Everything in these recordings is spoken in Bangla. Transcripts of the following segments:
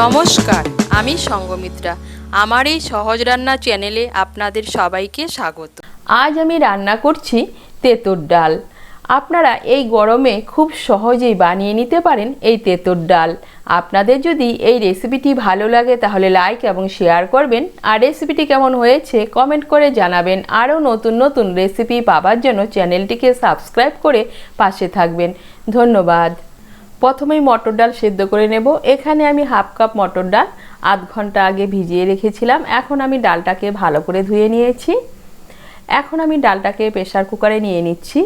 নমস্কার, আমি সঙ্গমিত্রা। আমার এই সহজ রান্না চ্যানেলে আপনাদের সবাইকে স্বাগত। আজ আমি রান্না করছি তেঁতুর ডাল। আপনারা এই গরমে খুব সহজেই বানিয়ে নিতে পারেন এই তেঁতুর ডাল। আপনাদের যদি এই রেসিপিটি ভালো লাগে তাহলে লাইক এবং শেয়ার করবেন। আর রেসিপিটি কেমন হয়েছে কমেন্ট করে জানাবেন। আরও নতুন নতুন রেসিপি পাওয়ার জন্য চ্যানেলটিকে সাবস্ক্রাইব করে পাশে থাকবেন। ধন্যবাদ। প্রথমেই মটর ডাল সেদ্ধ করে নেব। এখানে আমি হাফ কাপ মটর ডাল আধ ঘণ্টা আগে ভিজিয়ে রেখেছিলাম। এখন আমি ডালটাকে ভালো করে ধুয়ে নিয়েছি। এখন আমি ডালটাকে প্রেশার কুকারে নিয়ে নিচ্ছি।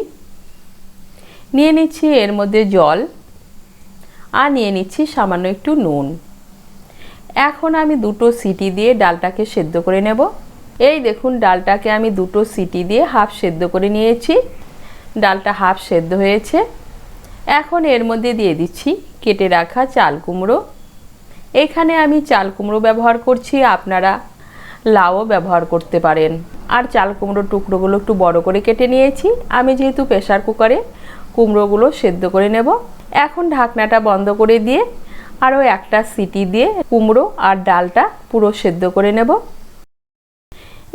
নিয়ে নিচ্ছি এর মধ্যে জল আর নিয়ে নিচ্ছি সামান্য একটু নুন। এখন আমি দুটো সিটি দিয়ে ডালটাকে সেদ্ধ করে নেব। এই দেখুন, ডালটাকে আমি দুটো সিটি দিয়ে হাফ সেদ্ধ করে নিয়েছি। ডালটা হাফ সেদ্ধ হয়েছে। এখন এর মধ্যে দিয়ে দিচ্ছি কেটে রাখা চাল কুমড়ো। এখানে আমি চাল কুমড়ো ব্যবহার করছি, আপনারা লাউও ব্যবহার করতে পারেন। আর চাল কুমড়োর টুকরোগুলো একটু বড় করে কেটে নিয়েছি। আমি যেহেতু প্রেশার কুকারে কুমড়োগুলো সেদ্ধ করে নেব, এখন ঢাকনাটা বন্ধ করে দিয়ে আরও একটা সিটি দিয়ে কুমড়ো আর ডালটা পুরো সেদ্ধ করে নেব।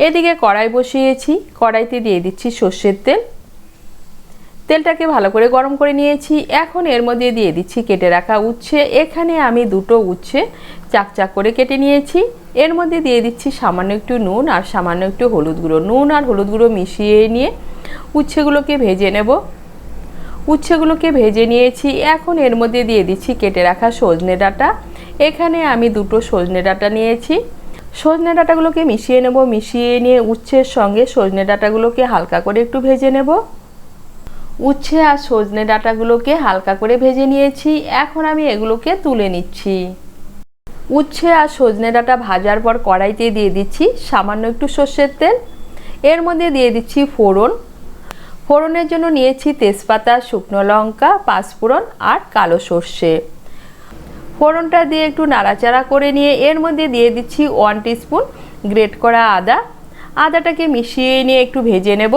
এদিকে কড়াই বসিয়েছি, কড়াইতে দিয়ে দিচ্ছি সর্ষের তেল। তেলটাকে ভালো করে গরম করে নিয়েছি। এখন এর মধ্যে দিয়ে দিচ্ছি কেটে রাখা উচ্ছে। এখানে আমি দুটো উচ্ছে চাকচাক করে কেটে নিয়েছি। এর মধ্যে দিয়ে দিচ্ছি সামান্য একটু নুন আর সামান্য একটু হলুদ গুঁড়ো। নুন আর হলুদ গুঁড়ো মিশিয়ে নিয়ে উচ্ছেগুলোকে ভেজে নেব। উচ্ছেগুলোকে ভেজে নিয়েছি। এখন এর মধ্যে দিয়ে দিচ্ছি কেটে রাখা সজনে ডাঁটা। এখানে আমি দুটো সজনে ডাঁটা নিয়েছি। সজনে ডাঁটাগুলোকে মিশিয়ে নেব। মিশিয়ে নিয়ে উচ্ছের সঙ্গে সজনে ডাঁটাগুলোকে হালকা করে একটু ভেজে নেব। উচ্ছে আর সজনে ডাঁটাগুলোকে হালকা করে ভেজে নিয়েছি। এখন আমি এগুলোকে তুলে নিচ্ছি। উচ্ছে আর সজনে ডাঁটা ভাজার পর কড়াইতে দিয়ে দিচ্ছি সামান্য একটু সর্ষের তেল। এর মধ্যে দিয়ে দিচ্ছি ফোড়ন। ফোড়নের জন্য নিয়েছি তেজপাতা, শুকনো লঙ্কা, পাঁচফোড়ন আর কালো সর্ষে। ফোড়নটা দিয়ে একটু নাড়াচাড়া করে নিয়ে এর মধ্যে দিয়ে দিচ্ছি ওয়ান টিস্পুন গ্রেট করা আদা। আদাটাকে মিশিয়ে নিয়ে একটু ভেজে নেব।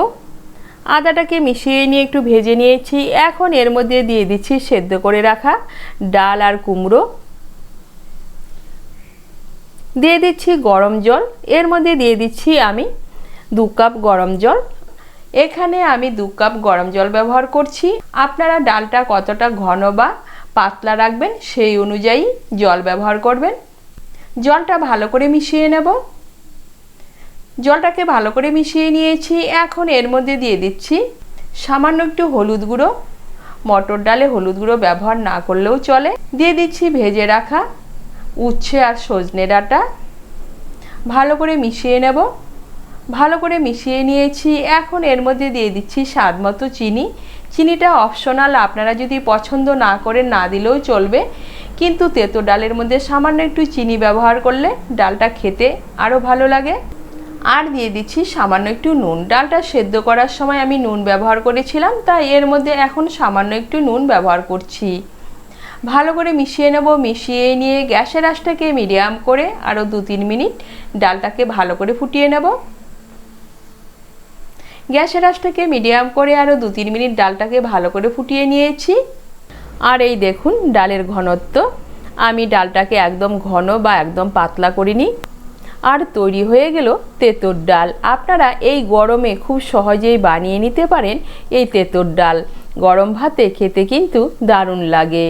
আদাটাকে মিশিয়ে নিয়ে একটু ভেজে নিয়েছি। এখন এর মধ্যে দিয়ে দিচ্ছি সেদ্ধ করে রাখা ডাল আর কুমড়ো। দিয়ে দিচ্ছি গরম জল। এর মধ্যে দিয়ে দিচ্ছি আমি দু কাপ গরম জল। এখানে আমি দু কাপ গরম জল ব্যবহার করছি। আপনারা ডালটা কতটা ঘন বা পাতলা রাখবেন সেই অনুযায়ী জল ব্যবহার করবেন। জলটা ভালো করে মিশিয়ে নেব। জলটাকে ভালো করে মিশিয়ে নিয়েছি। এখন এর মধ্যে দিয়ে দিচ্ছি সামান্য একটু হলুদ গুঁড়ো। মটর ডালে হলুদ গুঁড়ো ব্যবহার না করলেও চলে। দিয়ে দিচ্ছি ভেজে রাখা উচ্ছে আর সজনে ডাঁটা। ভালো করে মিশিয়ে নেব। ভালো করে মিশিয়ে নিয়েছি। এখন এর মধ্যে দিয়ে দিচ্ছি স্বাদ মতো চিনি। চিনিটা অপশনাল, আপনারা যদি পছন্দ না করে না দিলেও চলবে। কিন্তু তেতো ডালের মধ্যে সামান্য একটু চিনি ব্যবহার করলে ডালটা খেতে আরও ভালো লাগে। আর দিয়ে দিচ্ছি সামান্য একটু নুন। ডালটা সেদ্ধ করার সময় আমি নুন ব্যবহার করেছিলাম, তাই এর মধ্যে এখন সামান্য একটু নুন ব্যবহার করছি। ভালো করে মিশিয়ে নেব, মিশিয়ে নিয়ে গ্যাসের আঁচটাকে মিডিয়াম করে আরও দু তিন মিনিট ডালটাকে ভালো করে ফুটিয়ে নেব। গ্যাসের আঁচটাকে মিডিয়াম করে আরও দু তিন মিনিট ডালটাকে ভালো করে ফুটিয়ে নিয়েছি। আর এই দেখুন, ডালের ঘনত্ব। আমি ডালটাকে একদম ঘন বা একদম পাতলা করিনি। আর তৈরি হয়ে গেল তেঁতোর ডাল। আপনারা এই গরমে খুব সহজেই বানিয়ে নিতে পারেন এই তেঁতোর ডাল। গরম ভাতে খেতে কিন্তু দারুণ লাগে।